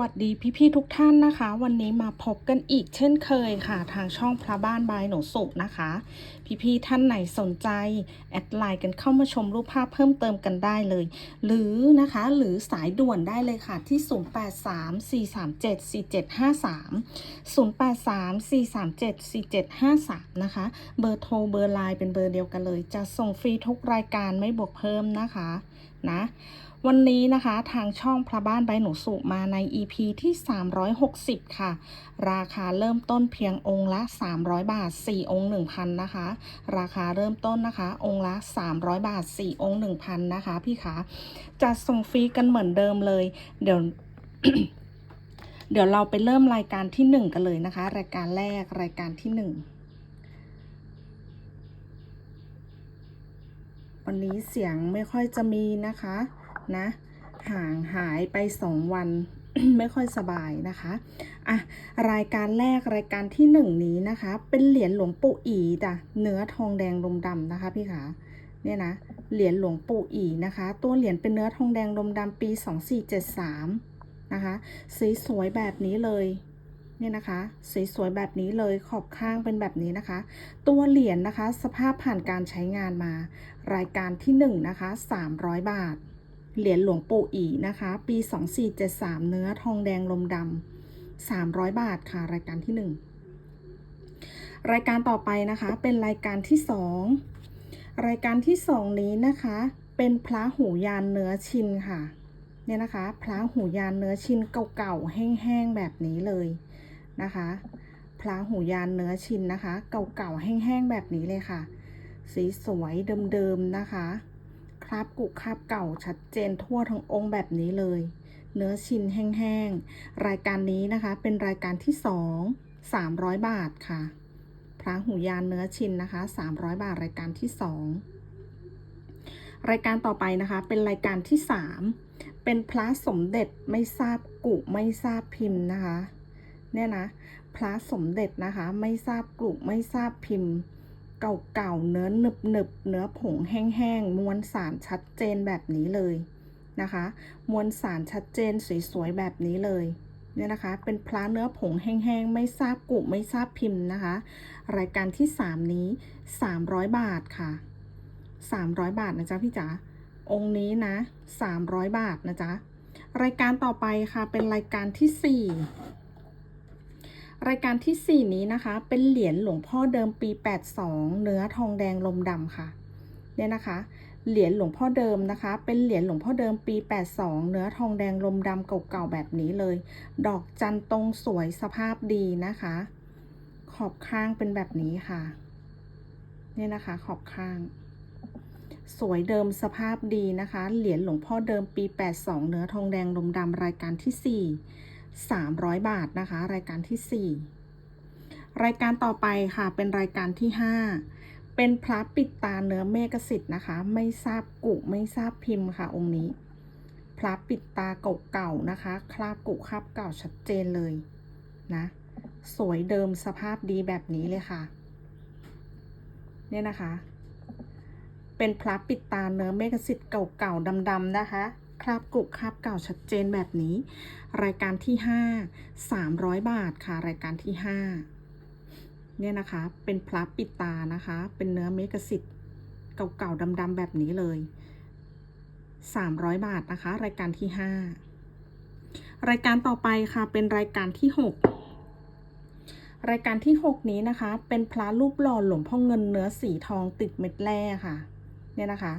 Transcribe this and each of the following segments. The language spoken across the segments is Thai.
วัสดีพี่ๆทุกท่านนะคะ วันนี้มาพบกันอีกเช่นเคยค่ะ ทางช่องพระบ้านบายหนูสุนะคะ พี่ๆท่านไหนสนใจ แอดไลน์กันเข้ามาชมรูปภาพเพิ่มเติมกันได้เลย หรือนะคะหรือสายด่วนได้เลยค่ะที่ 0834374753 0834374753 นะคะ เบอร์โทรเบอร์ไลน์เป็นเบอร์เดียวกันเลย จะส่งฟรีทุกรายการไม่บวกเพิ่มนะคะนะ วันนี้นะคะทางช่องพระบ้านใบหนูสุมาใน EP ที่ 360 ค่ะ ราคาเริ่มต้นเพียงองค์ละ 300 บาท 4 องค์ 1,000 นะคะ ราคาเริ่มต้นนะคะ องค์ละ 300 บาท 4 องค์ 1,000 นะคะ พี่คะจะส่งฟรีกันเหมือนเดิมเลย เดี๋ยวเดี๋ยวเราไปเริ่มรายการที่ 1 กันเลยนะคะ รายการแรกรายการที่ 1วันนี้เสียงไม่ค่อยจะมีนะคะ นะ ห่างหายไปสองวันไม่ค่อยสบายนะคะอะรายการแรกรายการที่หนึ่งนี้นะคะ เป็นเหรียญหลวงปู่อีจ้ะเนื้อทองแดงลมดำนะคะพี่ขาเนี่ยนะเหรียญหลวงปู่อีนะคะ ตัวเหรียญเป็นเนื้อทองแดงลมดำปี 2473นะคะสีสวยแบบนี้เลยเนี่ยนะคะสีสวยแบบนี้เลยขอบข้างเป็นแบบนี้นะคะ ตัวเหรียญนะคะ สภาพผ่านการใช้งานมา รายการที่1นะคะ300 บาท เหรียญหลวงปู่อีนะคะ ปี 2473 เนื้อทองแดงลมดำ300 บาทค่ะ รายการที่ 1 รายการต่อไปนะคะ เป็นรายการที่ 2 รายการที่ 2 นี้นะคะ เป็นพระหูยานเนื้อชินค่ะ เนี่ยนะคะ พระหูยานเนื้อชินเก่าๆ แห้งๆ แบบนี้เลยนะคะ พระหูยานเนื้อชินนะคะ เก่าๆ แห้งๆ แบบนี้เลยค่ะ สีสวยเดิมๆ นะคะ คราบกุคราบเก่าชัดเจนทั่วทั้งองค์แบบนี้เลย เนื้อชินแห้งๆ รายการนี้นะคะเป็นรายการที่สอง300 บาทค่ะ พระหูยานเนื้อชินนะคะ 300 บาทรายการที่สองรายการต่อไปนะคะเป็นรายการที่สามเป็นพระสมเด็จไม่ทราบกุไม่ทราบพิมพ์นะคะ เนี่ยนะพระสมเด็จนะคะไม่ทราบกลุ่ไม่ทราบพิมพ์ เก่าๆ เนื้อหนึบหนึบๆเนื้อผงแห้งๆ มวลสารชัดเจนแบบนี้เลยนะคะ มวลสารชัดเจนสวยๆ แบบนี้เลยเนี่ยนะคะ เป็นพระเนื้อผงแห้งๆ ไม่ทราบกุไม่ทราบพิมพ์นะคะ รายการที่ 3 นี้ 300 บาทค่ะ 300 บาทนะจ๊ะพี่จ๋า องค์นี้นะ 300 บาทนะจ๊ะ รายการต่อไปค่ะ เป็นรายการที่ 4 รายการที่ 4 นี้นะคะ เป็นเหรียญหลวงพ่อเดิมปี 82 เนื้อทองแดงลมดำค่ะ เนี่ยนะคะ เหรียญหลวงพ่อเดิมนะคะ เป็นเหรียญหลวงพ่อเดิมปี 82 เนื้อทองแดงลมดำเก่าๆแบบนี้เลย ดอกจันตรงสวยสภาพดีนะคะ ขอบข้างเป็นแบบนี้ค่ะ เนี่ยนะคะขอบข้าง สวยเดิมสภาพดีนะคะ เหรียญหลวงพ่อเดิมปี 82 เนื้อทองแดงลมดำรายการที่ 4 300 บาทนะคะ รายการที่ 4 รายการต่อไปค่ะเป็นรายการที่ 5 เป็นพระปิดตาเนื้อเมฆสิทธิ์นะคะ ไม่ทราบกุไม่ทราบพิมพ์ค่ะ องค์นี้ พระปิดตาเก่าๆนะคะ คราบกุคราบเก่าชัดเจนเลยนะสวยเดิมสภาพดีแบบนี้เลยค่ะ เนี่ยนะคะ เป็นพระปิดตาเนื้อเมฆสิทธิ์เก่าๆดำๆนะคะ คราบกุคราบเก่าชัดเจนแบบนี้ รายการที่ 5 300 บาทค่ะ รายการที่ 5 เนี่ยนะคะ เป็นพระปิดตานะคะ เป็นเนื้อเมฆสิทธิ์เก่าๆดำๆแบบนี้เลย 300 บาทนะคะ รายการที่ 5 รายการต่อไปค่ะเป็นรายการที่ 6 รายการที่ 6 นี้นะคะ เป็นพระรูปหล่อหลวงพ่อเงินเนื้อสีทองติดเม็ดแร่ค่ะ เนี่ยนะคะ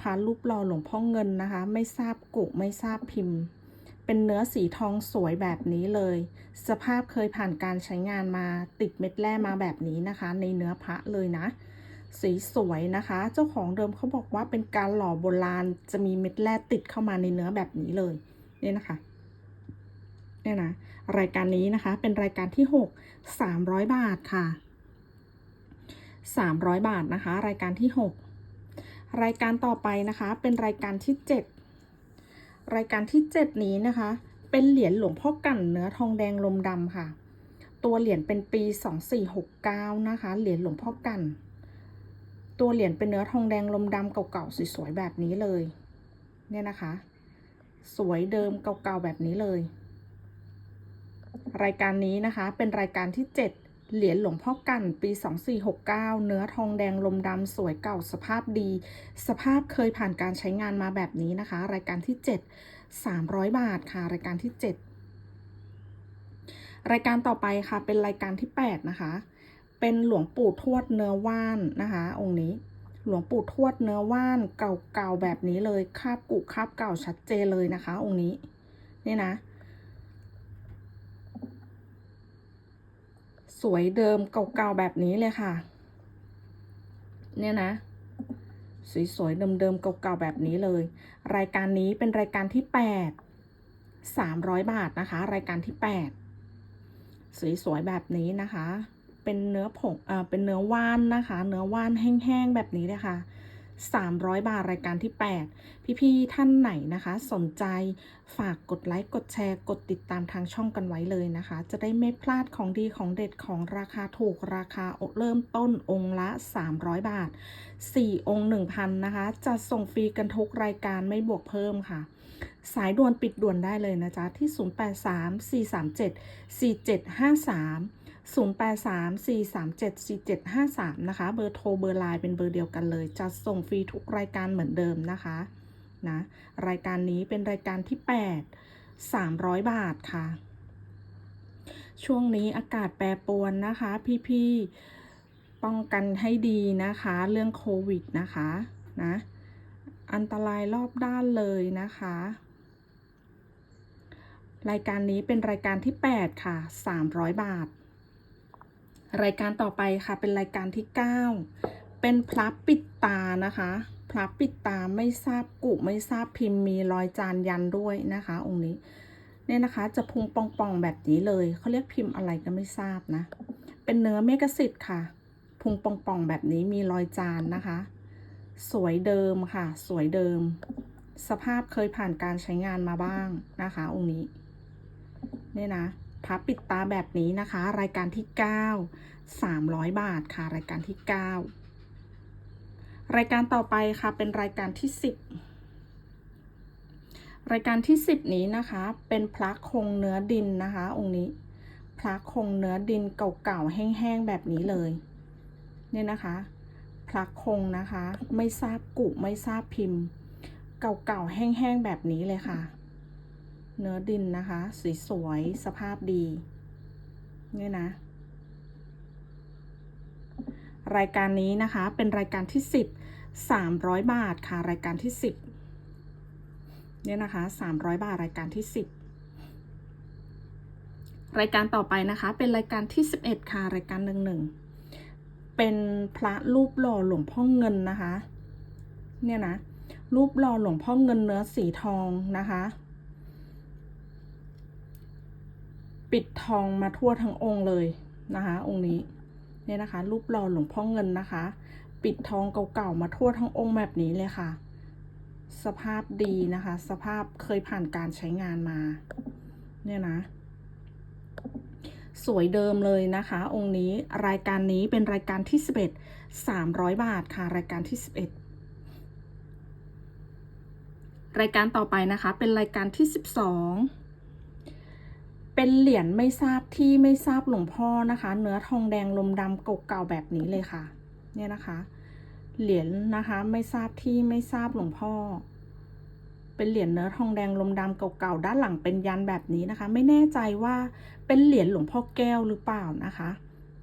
พระรูปหล่อหลวงพ่อเงินนะคะ ไม่ทราบกุไม่ทราบพิมพ์ เป็นเนื้อสีทองสวยแบบนี้เลย สภาพเคยผ่านการใช้งานมาติดเม็ดแร่มาแบบนี้นะคะ ในเนื้อพระเลยนะ สีสวยนะคะ เจ้าของเดิมเขาบอกว่าเป็นการหล่อโบราณจะมีเม็ดแร่ติดเข้ามาในเนื้อแบบนี้เลยเนี่ยนะคะเนี่ยนะรายการนี้นะคะเป็นรายการที่ 6 300 บาทค่ะ 300 บาทนะคะ รายการที่ 6 รายการต่อไปนะคะเป็นรายการที่ 7 รายการที่ 7 นี้นะคะ เป็นเหรียญหลวงพ่อกั่นเนื้อทองแดงลมดำค่ะ ตัวเหรียญเป็นปี 2469 นะคะ เหรียญหลวงพ่อกั่น ตัวเหรียญเป็นเนื้อทองแดงลมดำเก่าๆสวยๆแบบนี้เลย เนี่ยนะคะ สวยเดิมเก่าๆแบบนี้เลย รายการนี้นะคะเป็นรายการที่ 7 เหรียญหลวงพ่อกันปี 2469 เนื้อทองแดงลมดำสวยเก่าสภาพดี สภาพเคยผ่านการใช้งานมาแบบนี้นะคะ รายการที่ 7 300 บาทค่ะ รายการที่ 7 รายการต่อไปค่ะ เป็นรายการที่ 8 นะคะ เป็นหลวงปู่ทวดเนื้อว่านนะคะ องค์นี้หลวงปู่ทวดเนื้อว่านเก่าๆแบบนี้เลยคาบกุคาบเก่าชัดเจนเลยนะคะ องค์นี้ นี่นะ สวยเดิมเก่าๆแบบนี้เลยค่ะ เนี่ยนะ สวยๆเดิมๆเก่าๆแบบนี้เลย รายการนี้เป็นรายการที่แปดสามร้อยบาทนะคะ รายการที่แปดสวยๆแบบนี้นะคะ เป็นเนื้อผงเอ่อเป็นเนื้อว่านนะคะ เนื้อว่านแห้งๆแบบนี้เลยค่ะ 300 บาทรายการที่ 8 พี่ๆท่านไหนนะคะ สนใจฝากกดไลค์กดแชร์ กดติดตามทางช่องกันไว้เลยนะคะ จะได้ไม่พลาดของดีของเด็ดของราคาถูกราคาเริ่มต้นองค์ละ 300 บาท 4 องค์ 1,000 นะคะ จะส่งฟรีกันทุกรายการไม่บวกเพิ่มค่ะ สายด่วนปิดด่วนได้เลยนะจ๊ะที่ 0834374753 0834374753 นะคะ เบอร์โทรเบอร์ไลน์เป็นเบอร์เดียวกันเลย จะส่งฟรีทุกรายการเหมือนเดิมนะคะนะรายการนี้เป็นรายการที่ 8 300 บาทค่ะ ช่วงนี้อากาศแปรปรวนนะคะ พี่ๆ ป้องกันให้ดีนะคะ เรื่องโควิดนะคะนะอันตรายรอบด้านเลยนะคะ รายการนี้เป็นรายการที่ 8 ค่ะ 300 บาท รายการต่อไปค่ะ เป็นรายการที่ 9 เป็นพลับปิดตานะคะพลับปิดตาไม่ทราบกุไม่ทราบพิมพ์มีรอยจานยันด้วยนะคะ องค์นี้เนี่ยนะคะจะพุงปองๆแบบนี้เลยเขาเรียกพิมพ์อะไรก็ไม่ทราบนะ เป็นเนื้อเมกสิทธิ์ค่ะ พุงปองๆแบบนี้มีรอยจานนะคะ สวยเดิมค่ะ สวยเดิม สภาพเคยผ่านการใช้งานมาบ้างนะคะ องค์นี้เนี่ยนะ พับปิดตาแบบนี้นะคะ รายการที่ 9 300 บาทค่ะ รายการที่ 9 รายการต่อไปค่ะเป็นรายการที่ 10 รายการที่ 10 นี้นะคะ เป็นพระคงเนื้อดินนะคะ องค์นี้พระคงเนื้อดินเก่าๆแห้งๆแบบนี้เลยเนี่ยนะคะพระคงนะคะ ไม่ทราบกุไม่ทราบพิมพ์ เก่าๆแห้งๆแบบนี้เลยค่ะ เนื้อดินนะคะสสวยๆสภาพดีเนี่ยนะ รายการนี้นะคะเป็นรายการที่ 10 300 บาทค่ะ รายการที่ 10เนี่ยนะคะ 300 บาทรายการที่ 10 รายการต่อไปนะคะ เป็นรายการที่ 11 ค่ะ รายการหนึ่งหนึ่งเป็นพระรูปหล่อหลวงพ่อเงินนะคะ เนี่ยนะรูปหล่อหลวงพ่อเงินเนื้อสีทองนะคะ ปิดทองมาทั่วทั้งองค์เลยนะคะ องค์นี้เนี่ยนะคะ รูปหล่อหลวงพ่อเงินนะคะ ปิดทองเก่าๆมาทั่วทั้งองค์แบบนี้เลยค่ะ สภาพดีนะคะ สภาพเคยผ่านการใช้งานมา เนี่ยนะสวยเดิมเลยนะคะ องค์นี้รายการนี้เป็นรายการที่ 11 300 บาทค่ะ รายการที่ 11 รายการต่อไปนะคะ เป็นรายการที่ 12 เป็นเหรียญไม่ทราบที่ไม่ทราบหลวงพ่อนะคะ เนื้อทองแดงลมดำเก่าๆแบบนี้เลยค่ะ เนี่ยนะคะ เหรียญนะคะไม่ทราบที่ไม่ทราบหลวงพ่อ เป็นเหรียญเนื้อทองแดงลมดำเก่าๆด้านหลังเป็นยันแบบนี้นะคะ ไม่แน่ใจว่าเป็นเหรียญหลวงพ่อแก้วหรือเปล่านะคะ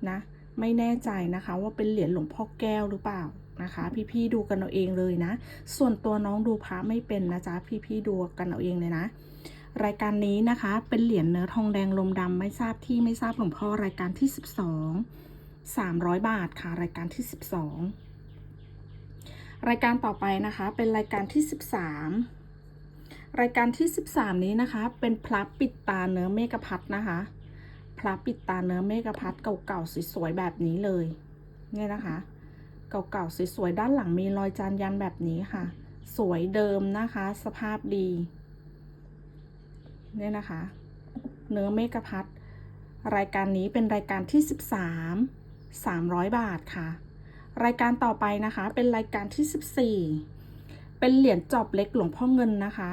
นะไม่แน่ใจนะคะว่าเป็นเหรียญหลวงพ่อแก้วหรือเปล่านะคะ พี่ๆดูกันเอาเองเลยนะ ส่วนตัวน้องดูพระไม่เป็นนะจ๊ะพี่ๆดูกันเอาเองเลยนะ รายการนี้นะคะ เป็นเหรียญเนื้อทองแดงลมดำไม่ทราบที่ไม่ทราบหลวงพ่อรายการที่ 12 300 บาทค่ะ รายการที่ 12 รายการต่อไปนะคะ เป็นรายการที่ 13 รายการที่ 13 นี้นะคะ เป็นพระปิดตาเนื้อเมกะพัดนะคะ พระปิดตาเนื้อเมกะพัดเก่าๆสวยๆแบบนี้เลยเนี่ยนะคะ เก่าๆสวยๆด้านหลังมีรอยจานยันแบบนี้ค่ะ สวยเดิมนะคะ สภาพดี เนี่ยนะคะ เนื้อเมกะพัดรายการนี้เป็นรายการที่ 13 300 บาทค่ะ รายการต่อไปนะคะ เป็นรายการที่ 14 เป็นเหรียญจอบเล็กหลวงพ่อเงินนะคะ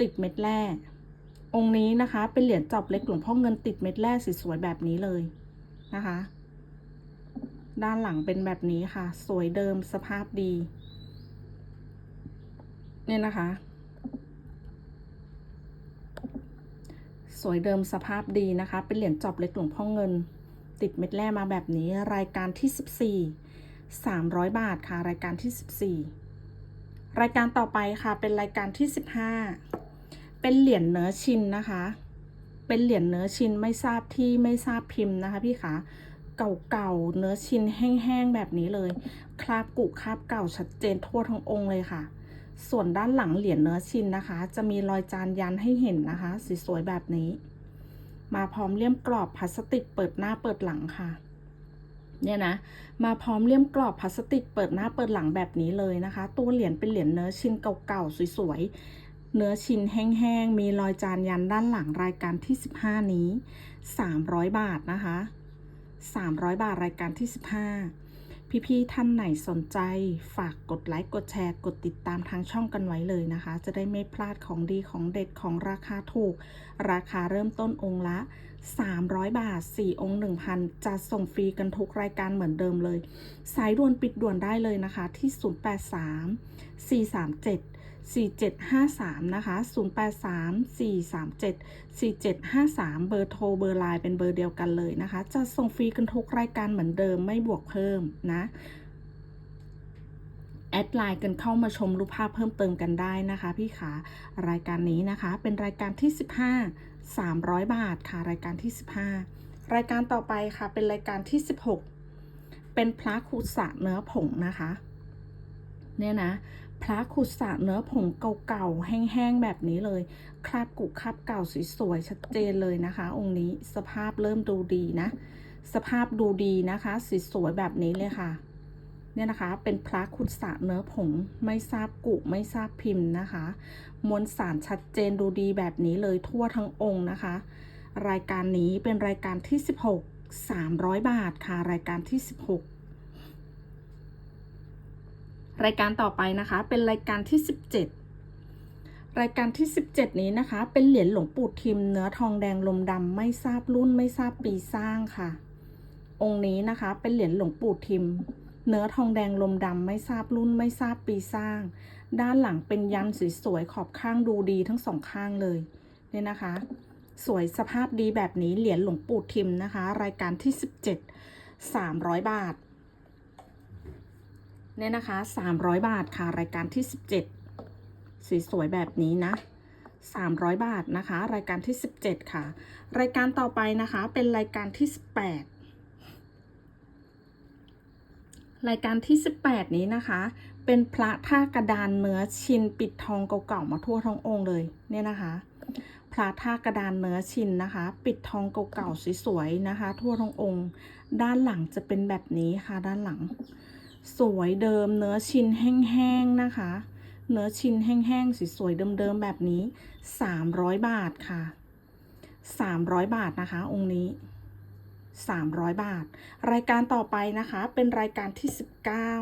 ติดเม็ดแร่องค์นี้นะคะ เป็นเหรียญจอบเล็กหลวงพ่อเงินติดเม็ดแร่สวยๆแบบนี้เลยนะคะ ด้านหลังเป็นแบบนี้ค่ะ สวยเดิมสภาพดี เนี่ยนะคะ วยเดิมสภาพดีนะคะ เป็นเหรียญจอบเล็กหลวงพ่อเงิน ติดเม็ดแร่มาแบบนี้รายการที่ 14 300 บาทค่ะ รายการที่ 14 รายการต่อไปค่ะ เป็นรายการที่ 15 เป็นเหรียญเนื้อชินนะคะ เป็นเหรียญเนื้อชินไม่ทราบที่ไม่ทราบพิมพ์นะคะพี่คะเก่าๆเนื้อชินแห้งๆแบบนี้เลย คราบกุคราบเก่าชัดเจนทั่วทั้งองค์เลยค่ะ ส่วนด้านหลังเหรียญเนื้อชินนะคะ จะมีรอยจานยันให้เห็นนะคะสวยๆแบบนี้ มาพร้อมเลี่ยมกรอบพลาสติกเปิดหน้าเปิดหลังค่ะ เนี่ยนะ มาพร้อมเลี่ยมกรอบพลาสติกเปิดหน้าเปิดหลังแบบนี้เลยนะคะ ตัวเหรียญเป็นเหรียญเนื้อชินเก่าๆสวยๆ เนื้อชินแห้งๆ มีรอยจานยันด้านหลังรายการที่ 15 นี้ 300 บาทนะคะ 300 บาทรายการที่ 15 พี่ๆท่านไหนสนใจฝากกดไลค์กดแชร์ กดติดตามทางช่องกันไว้เลยนะคะ จะได้ไม่พลาดของดีของเด็ดของราคาถูก ราคาเริ่มต้นองค์ละ 300 บาท 4 องค์ 1,000 จะส่งฟรีกันทุกรายการเหมือนเดิมเลย สายด่วนปิดด่วนได้เลยนะคะที่ 083 437 4753 นะคะ 083 437 4753 เบอร์โทรเบอร์ไลน์เป็นเบอร์เดียวกันเลยนะคะ จะส่งฟรีกันทุกรายการเหมือนเดิมไม่บวกเพิ่มนะแอดไลน์กันเข้ามาชมรูปภาพเพิ่มเติมกันได้นะคะ พี่ขารายการนี้นะคะ เป็นรายการที่ 15 300 บาทค่ะรายการที่ 15 รายการต่อไปค่ะเป็นรายการที่ 16 เป็นพระคุสะเนื้อผงนะคะ เนี่ยนะ พระขุดสระเนื้อผงเก่าๆ แห้งๆ แบบนี้เลย คราบกุคราบเก่าสวยๆ ชัดเจนเลยนะคะ องค์นี้สภาพเริ่มดูดีนะ สภาพดูดีนะคะสวยๆแบบนี้เลยค่ะ เนี่ยนะคะ เป็นพระขุดสระเนื้อผงไม่ทราบกุไม่ทราบพิมพ์นะคะ มวลสารชัดเจนดูดีแบบนี้เลยทั่วทั้งองค์นะคะ รายการนี้เป็นรายการที่ 16 300 บาทค่ะ รายการที่ 16 รายการต่อไปนะคะ เป็นรายการที่ 17 รายการที่ 17 นี้นะคะ เป็นเหรียญหลวงปู่ทิม เนื้อทองแดงลมดำไม่ทราบรุ่นไม่ทราบปีสร้างค่ะ องค์นี้นะคะ เป็นเหรียญหลวงปู่ทิม เนื้อทองแดงลมดำไม่ทราบรุ่นไม่ทราบปีสร้าง ด้านหลังเป็นยันสวยๆขอบข้างดูดีทั้งสองข้างเลยเนี่ยนะคะ สวยสภาพดีแบบนี้เหรียญหลวงปู่ทิมนะคะ รายการที่ 17 300 บาท เนี่ยนะคะ 300 บาทค่ะ รายการที่ 17 สีสวยแบบนี้นะ 300 บาทนะคะ รายการที่ 17 ค่ะ รายการต่อไปนะคะ เป็นรายการที่ 18 รายการที่ 18 นี้นะคะ เป็นพระท่ากระดานเนื้อชินปิดทองเก่าๆมาทั่วทั้งองค์เลยเนี่ยนะคะ พระท่ากระดานเนื้อชินนะคะ ปิดทองเก่าๆสวยๆนะคะ ทั่วทั้งองค์ ด้านหลังจะเป็นแบบนี้ค่ะด้านหลัง สวยเดิมเนื้อชิ้นแห้งๆนะคะ เนื้อชิ้นแห้งๆสวยๆเดิมๆแบบนี้ 300 บาทค่ะ 300 บาทนะคะ องค์นี้ 300 บาท รายการต่อไปนะคะเป็นรายการที่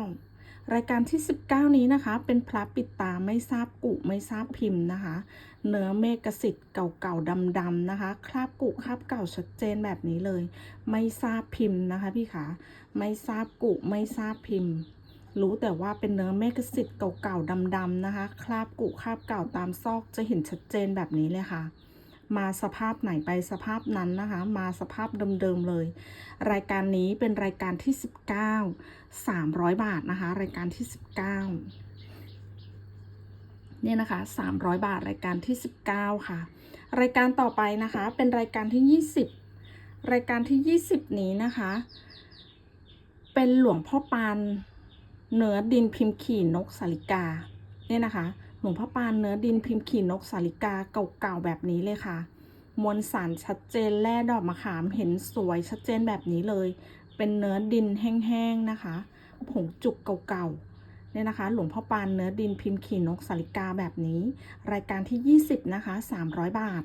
19 รายการที่ 19 นี้นะคะ เป็นพระปิดตาไม่ทราบกุไม่ทราบพิมพ์นะคะ เนื้อเมกสิทธิ์เก่าๆดำๆนะคะ คราบกุคราบเก่าชัดเจนแบบนี้เลย ไม่ทราบพิมพ์นะคะพี่ขา ไม่ทราบกุไม่ทราบพิมพ์ รู้แต่ว่าเป็นเนื้อเมกสิทธิ์เก่าๆดำๆนะคะ คราบกุคราบเก่าตามซอกจะเห็นชัดเจนแบบนี้เลยค่ะ มาสภาพไหนไปสภาพนั้นนะคะ มาสภาพเดิมๆเลย รายการนี้เป็นรายการที่ 19 300 บาทนะคะ รายการที่ 19เนี่ยนะคะ 300 บาท รายการที่ 19 ค่ะ รายการต่อไปนะคะ เป็นรายการที่ 20 รายการที่ 20 นี้นะคะ เป็นหลวงพ่อปานเนื้อดินพิมพ์ขี่นกสาลิกาเนี่ยนะคะ หลวงพ่อปานเนื้อดินพิมพ์ขี่นกสาลิกาเก่าๆแบบนี้เลยค่ะ มวลสารชัดเจนแร่ดอกมะขามเห็นสวยชัดเจนแบบนี้เลย เป็นเนื้อดินแห้งๆนะคะผงจุกเก่าๆเนี่ยนะคะ หลวงพ่อปานเนื้อดินพิมพ์ขี่นกสาลิกาแบบนี้ รายการที่ 20 นะคะ 300 บาท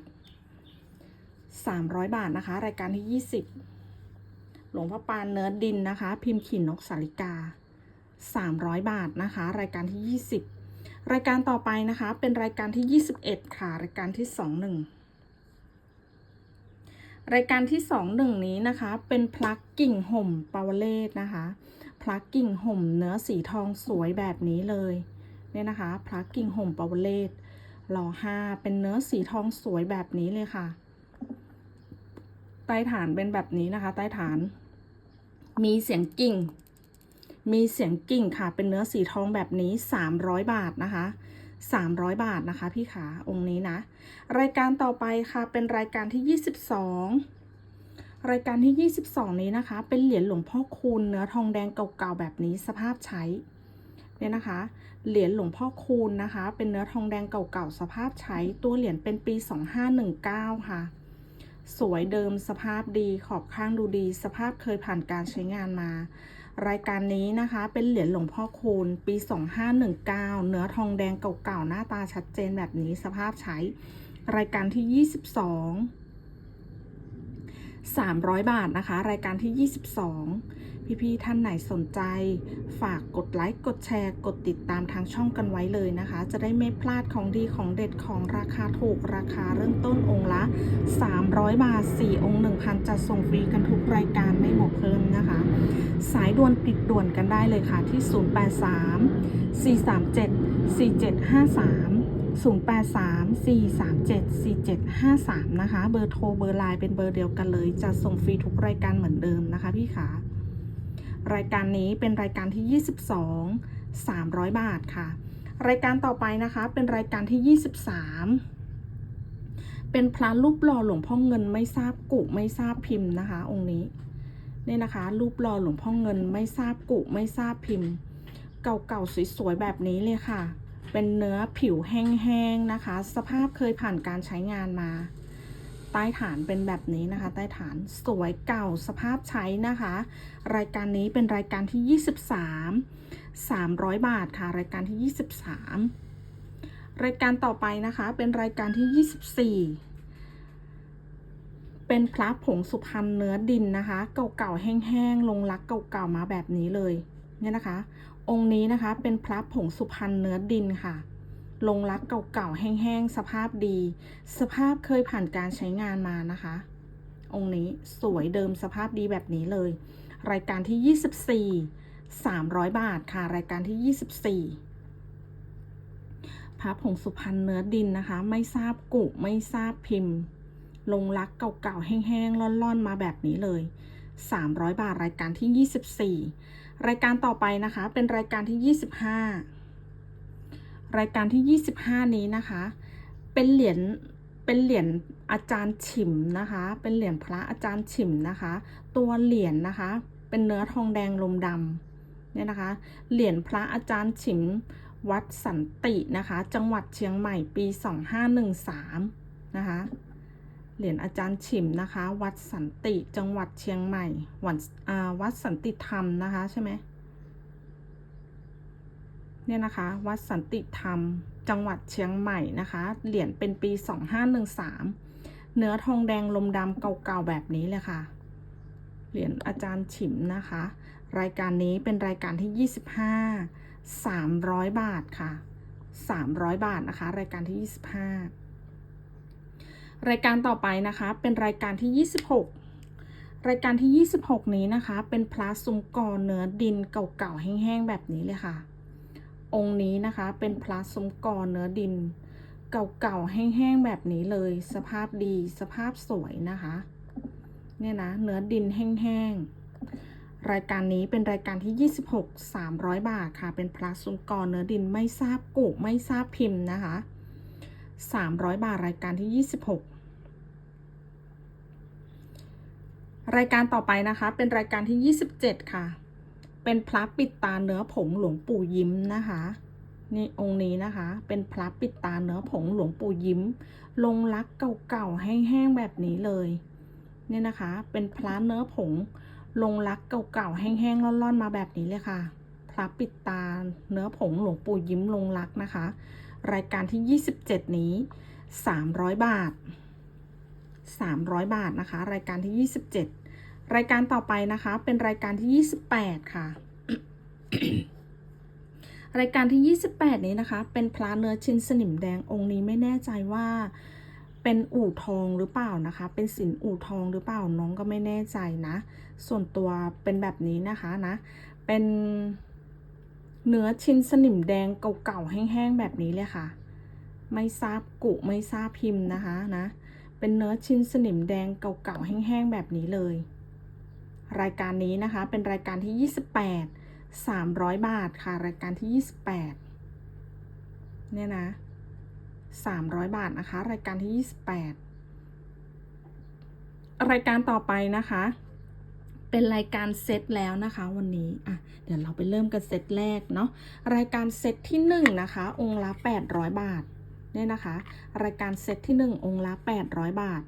300 บาทนะคะ รายการที่ 20 หลวงพ่อปานเนื้อดินนะคะ พิมพ์ขี่นกสาลิกา 300 บาทนะคะ รายการที่ 20 รายการต่อไปนะคะ เป็นรายการที่ 21 ค่ะ รายการที่ 21 รายการที่สองหนึ่งนี้นะคะ เป็นพลักกิ่งห่มปาวเลศนะคะพลักกิ่งห่มเนื้อสีทองสวยแบบนี้เลยเนี่ยนะคะพลักกิ่งห่มปาวเลศรอห้าเป็นเนื้อสีทองสวยแบบนี้เลยค่ะ ใต้ฐานเป็นแบบนี้นะคะ ใต้ฐาน มีเสียงกิ่ง มีเสียงกิ่งค่ะ เป็นเนื้อสีทองแบบนี้ 300 บาทนะคะ300 บาทนะคะ พี่ขาองค์นี้นะ รายการต่อไปค่ะเป็นรายการที่ 22 รายการที่ 22 นี้นะคะ เป็นเหรียญหลวงพ่อคูณเนื้อทองแดงเก่าๆแบบนี้สภาพใช้เนี่ยนะคะ เหรียญหลวงพ่อคูณนะคะ เป็นเนื้อทองแดงเก่าๆสภาพใช้ตัวเหรียญเป็นปี 2519 ค่ะ สวยเดิมสภาพดีขอบข้างดูดี สภาพเคยผ่านการใช้งานมา รายการนี้นะคะเป็นเหรียญหลวงพ่อคูณปี 2519 เนื้อทองแดงเก่าๆ หน้าตาชัดเจนแบบนี้สภาพใช้ รายการที่ 22 300 บาทนะคะ รายการที่ 22 พี่ๆท่านไหนสนใจ ฝากกดไลค์กดแชร์กดติดตามทางช่องกันไว้เลยนะคะ จะได้ไม่พลาดของดีของเด็ดของราคาถูกราคาเริ่มต้นองค์ละ 300 บาท 4 องค์ 1,000 จะส่งฟรีกันทุกรายการไม่บวกเพิ่มนะคะ สายด่วนติดด่วนกันได้เลยค่ะที่ 083 437 4753 083 437 4753 นะคะ เบอร์โทรเบอร์ไลน์เป็นเบอร์เดียวกันเลย จะส่งฟรีทุกรายการเหมือนเดิมนะคะพี่ขา รายการนี้เป็นรายการที่ 22 300 บาทค่ะ รายการต่อไปนะคะเป็นรายการที่ 23 เป็นพระรูปหล่อหลวงพ่อเงินไม่ทราบกุไม่ทราบพิมพ์นะคะ องค์นี้นี่นะคะ รูปหล่อหลวงพ่อเงินไม่ทราบกุไม่ทราบพิมพ์ เก่าๆสวยๆแบบนี้เลยค่ะ เป็นเนื้อผิวแห้งๆนะคะ สภาพเคยผ่านการใช้งานมา ใต้ฐานเป็นแบบนี้นะคะ ใต้ฐานสวยเก่าสภาพใช้นะคะ รายการนี้เป็นรายการที่ 23 300 บาทค่ะ รายการที่ 23 รายการต่อไปนะคะ เป็นรายการที่ 24 เป็นพระผงสุพรรณเนื้อดินนะคะ เก่าๆแห้งๆลงรักเก่าๆมาแบบนี้เลยเนี่ยนะคะ องค์นี้นะคะเป็นพระผงสุพรรณเนื้อดินค่ะ ลงรักเก่าๆแห้งๆ สภาพดี สภาพเคยผ่านการใช้งานมานะคะ องค์นี้สวยเดิมสภาพดีแบบนี้เลย รายการที่ 24 300 บาทค่ะ รายการที่ 24พระผงสุพรรณเนื้อดินนะคะ ไม่ทราบกุไม่ทราบพิมพ์ ลงรักเก่าๆแห้งๆล่อนๆ มาแบบนี้เลย300 บาทรายการที่ 24 รายการต่อไปนะคะ เป็นรายการที่ 25 รายการที่ 25 นี้นะคะ เป็นเหรียญเป็นเหรียญอาจารย์ฉิมนะคะ เป็นเหรียญพระอาจารย์ฉิมนะคะ ตัวเหรียญนะคะ เป็นเนื้อทองแดงลมดำเนี่ยนะคะ เหรียญพระอาจารย์ฉิมวัดสันตินะคะ จังหวัดเชียงใหม่ปี 2513 นะคะ เหรียญอาจารย์ฉิมนะคะ วัดสันติจังหวัดเชียงใหม่วัดวัดสันติธรรมนะคะใช่ไหม เนี่ยนะคะ วัดสันติธรรม จังหวัดเชียงใหม่นะคะ เหรียญเป็นปี 2513 เนื้อทองแดงลมดำเก่าๆแบบนี้เลยค่ะ เหรียญอาจารย์ฉิมนะคะ รายการนี้เป็นรายการที่ 25 300 บาทค่ะ 300 บาทนะคะ รายการที่ 25 รายการต่อไปนะคะ เป็นรายการที่ 26รายการที่ 26 นี้นะคะ เป็นพลาสุมกอเนื้อดินเก่าๆ แห้งๆ แบบนี้เลยค่ะ องค์นี้นะคะ เป็นพลาสุมกอเนื้อดิน เก่าๆแห้งๆแบบนี้เลย สภาพดีสภาพสวยนะคะ เนี่ยนะเนื้อดินแห้งๆรายการนี้เป็นรายการที่ 26 300 บาทค่ะ เป็นพลาสุมกอเนื้อดินไม่ทราบกุไม่ทราบพิมพ์นะคะ 300 บาทรายการที่ 26รายการต่อไปนะคะ เป็นรายการที่ 27 ค่ะ เป็นพระปิดตาเนื้อผงหลวงปู่ยิ้มนะคะ นี่องค์นี้นะคะ เป็นพระปิดตาเนื้อผงหลวงปู่ยิ้ม ลงรักเก่าๆแห้งๆแบบนี้เลย เนี่ยนะคะ เป็นพระเนื้อผงลงรักเก่าๆแห้งๆร่อนๆมาแบบนี้เลยค่ะ พระปิดตาเนื้อผงหลวงปู่ยิ้มลงรักนะคะ รายการที่ 27 นี้ 300 บาท 300 บาทนะคะ รายการที่ 27 รายการต่อไปนะคะ เป็นรายการที่ 28 ค่ะ รายการที่ 28 นี้นะคะ เป็นพระเนื้อชิ้นสนิมแดงองค์นี้ไม่แน่ใจว่าเป็นอู่ทองหรือเปล่านะคะ เป็นสินอู่ทองหรือเปล่าน้องก็ไม่แน่ใจนะ ส่วนตัวเป็นแบบนี้นะคะนะ เป็นเนื้อชิ้นสนิมแดงเก่าๆแห้งๆแบบนี้เลยค่ะ ไม่ทราบกุไม่ทราบพิมพ์นะคะนะ เป็นเนื้อชิ้นสนิมแดงเก่าๆแห้งๆแบบนี้เลย รายการนี้นะคะ เป็นรายการที่ 28 300 บาทค่ะ รายการที่ 28 เนี่ยนะ 300 บาทนะคะ รายการที่ 28 รายการต่อไปนะคะ เป็นรายการเซตแล้วนะคะวันนี้ อะ เดี๋ยวเราไปเริ่มกันเซตแรกเนาะ รายการเซตที่1นะคะ องค์ละ 800 บาทเนี่ยนะคะ รายการเซตที่ 1 องค์ละ 800 บาท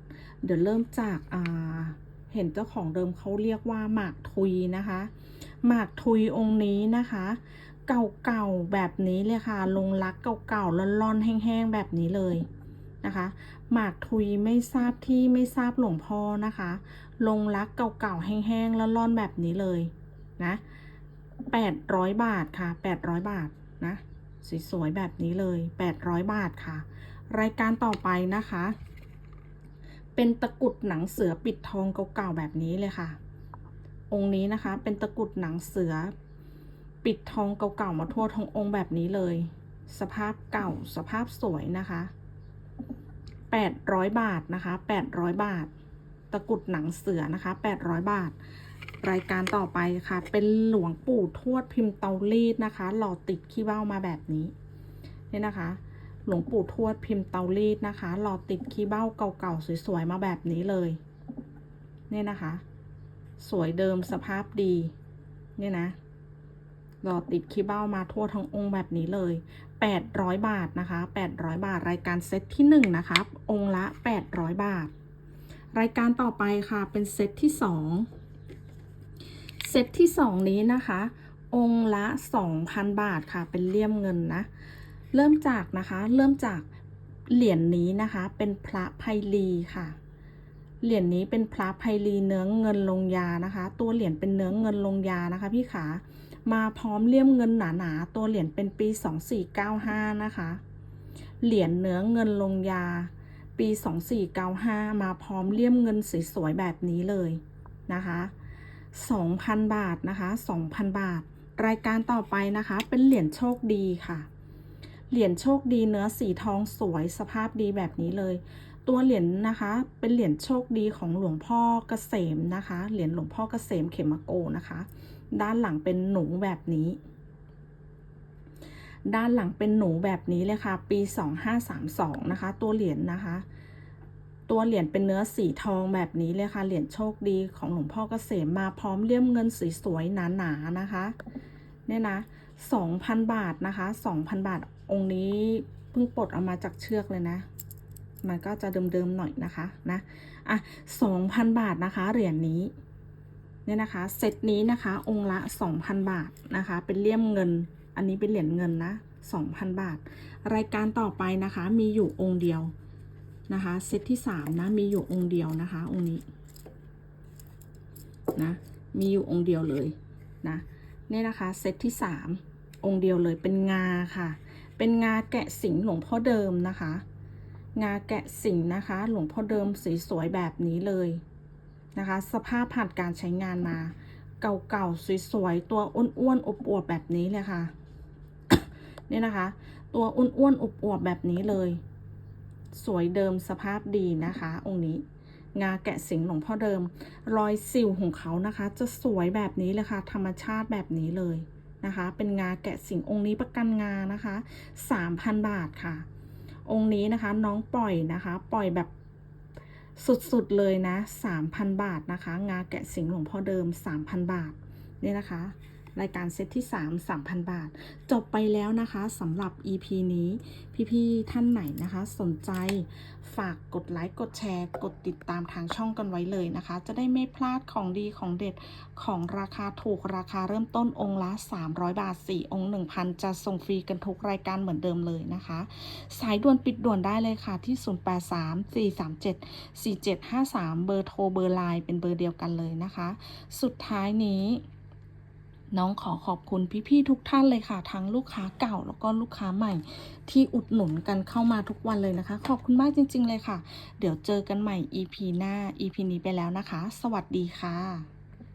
เดี๋ยวเริ่มจากอ่า เห็นเจ้าของเดิมเขาเรียกว่าหมากทุยนะคะ หมากทุยองค์นี้นะคะ เก่าๆแบบนี้เลยค่ะ ลงรักเก่าๆร่อนๆแห้งๆแบบนี้เลยนะคะ หมากทุยไม่ทราบที่ไม่ทราบหลวงพ่อนะคะ ลงรักเก่าๆแห้งๆแล้วร่อนแบบนี้เลยนะ800บาทค่ะ800บาทนะสวยๆแบบนี้เลย800บาทค่ะ รายการต่อไปนะคะ เป็นตะกุดหนังเสือปิดทองเก่าๆแบบนี้เลยค่ะ องค์นี้นะคะ เป็นตะกุดหนังเสือ ปิดทองเก่าๆมาทั่วทององค์แบบนี้เลย สภาพเก่าสภาพสวยนะคะ800บาทนะคะ800บาท ตะกุดหนังเสือนะคะ800บาท รายการต่อไปค่ะ เป็นหลวงปู่ทวดพิมพ์เตารีดนะคะ หล่อติดขี้เบ้ามาแบบนี้นี่นะคะ หลวงปู่ทวดพิมพ์เตารีดนะคะ หล่อติดขี้เบ้าเก่าๆสวยๆมาแบบนี้เลย เนี่ยนะคะ สวยเดิมสภาพดี เนี่ยนะหล่อติดขี้เบ้ามาทั่วทั้งองค์แบบนี้เลย 800 บาทนะคะ 800 บาท รายการเซตที่1นะคะองค์ละ 800 บาท รายการต่อไปค่ะ เป็นเซตที่ 2 เซตที่ 2 นี้นะคะ องค์ละ 2,000 บาทค่ะ เป็นเลี่ยมเงินนะ เริ่มจากนะคะ เริ่มจากเหรียญนนี้นะคะ เป็นพระไพลีค่ะ เหรียญนี้เป็นพระไพลีเนื้อเงินลงยานะคะ ตัวเหรียญเป็นเนื้อเงินลงยานะคะ พี่ขา มาพร้อมเลี่ยมเงินหนาๆ ตัวเหรียญเป็นปี 2495 นะคะ เหรียญเนื้อเงินลงยา ปี 2495 มาพร้อมเลี่ยมเงินสวยๆแบบนี้เลยนะคะ2,000 บาทนะคะ 2,000 บาท รายการต่อไปนะคะ เป็นเหรียญโชคดีค่ะ เหรียญโชคดีเนื้อสีทองสวยสภาพดีแบบนี้เลย ตัวเหรียญนะคะ เป็นเหรียญโชคดีของหลวงพ่อเกษมนะคะ เหรียญหลวงพ่อเกษมเขมโกนะคะ ด้านหลังเป็นหนูแบบนี้ ด้านหลังเป็นหนูแบบนี้เลยค่ะ ปี 2532 นะคะ ตัวเหรียญนะคะ ตัวเหรียญเป็นเนื้อสีทองแบบนี้เลยค่ะ เหรียญโชคดีของหลวงพ่อเกษมมาพร้อมเลี่ยมเงินสสวยๆหนาๆนะคะ เนี่ยนะ2,000 บาทนะคะ 2,000 บาท องค์นี้เพิ่งปลดออกมาจากเชือกเลยนะ มันก็จะเดิมๆหน่อยนะคะนะอะ2,000บาทนะคะ เหรียญนี้เนี่ยนะคะเซตนี้นะคะ องค์ละ 2,000 บาทนะคะ เป็นเลี่ยมเงิน อันนี้เป็นเหรียญเงินนะ 2,000 บาท รายการต่อไปนะคะ มีอยู่องค์เดียวนะคะเซตที่3นะมีอยู่องค์เดียวนะคะ องค์นี้นะมีอยู่องค์เดียวเลยนะเนี่ยนะคะเซตที่ 3 องค์เดียวเลยเป็นงาค่ะ เป็นงาแกะสิงหลวงพ่อเดิมนะคะ งาแกะสิงนะคะ หลวงพ่อเดิมสสวยๆแบบนี้เลยนะคะ สภาพผ่านการใช้งานมา เก่าๆสวยๆตัวอ้วนๆอบอวบๆแบบนี้เลยค่ะเนี่ยนะคะ ตัวอ้วนๆอบอวบๆแบบนี้เลย สวยเดิมสภาพดีนะคะ องค์นี้งาแกะสิงหลวงพ่อเดิม รอยสิวของเขานะคะ จะสวยแบบนี้เลยค่ะ ธรรมชาติแบบนี้เลย นะคะ เป็นงาแกะสิงองค์นี้ประกันงานะคะ 3,000 บาทค่ะ องค์นี้นะคะน้องปล่อยนะคะ ปล่อยแบบสุดๆเลยนะ 3,000 บาทนะคะ งาแกะสิงหลวงพ่อเดิม 3,000 บาทเนี่ยนะคะ รายการเซตที่ 3 3,000 บาท จบไปแล้วนะคะสำหรับ EP นี้ พี่ ๆ ท่านไหนนะคะ สนใจฝากกดไลค์ กดแชร์ กดติดตามทางช่องกันไว้เลยนะคะ จะได้ไม่พลาดของดีของเด็ดของราคาถูกราคาเริ่มต้นองค์ละ 300 บาท 4 องค์ 1,000 จะส่งฟรีกันทุกรายการเหมือนเดิมเลยนะคะ สายด่วนปิดด่วนได้เลยค่ะที่ 0834374753 เบอร์โทรเบอร์ไลน์เป็นเบอร์เดียวกันเลยนะคะ สุดท้ายนี้ น้องขอขอบคุณพี่ๆทุกท่านเลยค่ะ ทั้งลูกค้าเก่าแล้วก็ลูกค้าใหม่ ที่อุดหนุนกันเข้ามาทุกวันเลยนะคะ ขอบคุณมากจริง ๆ เลยค่ะ เดี๋ยวเจอกันใหม่ EP หน้า EP นี้ไปแล้วนะคะ สวัสดีค่ะ